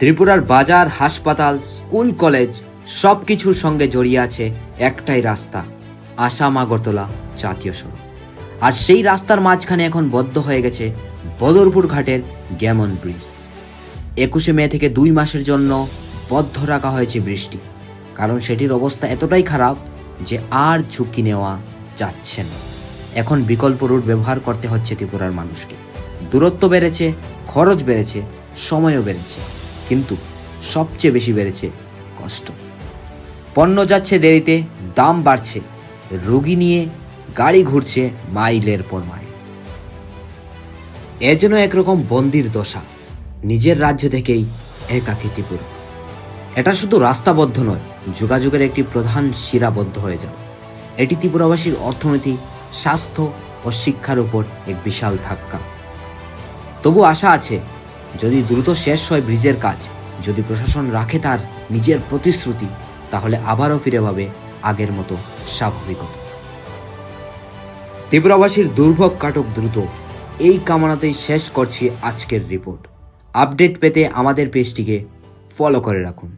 ত্রিপুরার বাজার, হাসপাতাল, স্কুল, কলেজ সব কিছুর সঙ্গে জড়িয়ে আছে একটাই রাস্তা, আসাম আগরতলা জাতীয় সড়ক। আর সেই রাস্তার মাঝখানে এখন বদ্ধ হয়ে গেছে বদরপুর ঘাটের গ্যামন ব্রিজ। একুশে মে থেকে দুই মাসের জন্য বদ্ধ রাখা হয়েছে বৃষ্টি কারণ সেটির অবস্থা এতটাই খারাপ যে আর ঝুঁকি নেওয়া যাচ্ছে না। এখন বিকল্প রুট ব্যবহার করতে হচ্ছে ত্রিপুরার মানুষকে। দূরত্ব বেড়েছে, খরচ বেড়েছে, সময়ও বেড়েছে। কিন্তু সবচেয়ে বেশি বেড়েছে কষ্ট। পণ্য যাচ্ছে দেরিতে, দাম বাড়ছে। রোগী নিয়ে গাড়ি ঘুরছে মাইলের পর মাইল। এ যেন একরকম বন্দির দশা, নিজের রাজ্য থেকেই একাকী ত্রিপুরা এটা শুধু রাস্তাবদ্ধ নয়, যোগাযোগের একটি প্রধান শিরাবদ্ধ হয়ে যাবে। এটি ত্রিপুরাবাসীর অর্থনীতি, স্বাস্থ্য ও শিক্ষার উপর এক বিশাল ধাক্কা। তবু আশা আছে যদি দ্রুত শেষ হয় ব্রিজের কাজ, যদি প্রশাসন রাখে তার নিজের প্রতিশ্রুতি, তাহলে আবারও ফিরে পাবে আগের মতো স্বাভাবিকতা। ত্রিপুরাবাসীর দুর্ভোগ কাটক দ্রুত। এই কামনাতেই শেষ করছি আজকের রিপোর্ট। আপডেট পেতে আমাদের পেজটিকে ফলো করে রাখুন।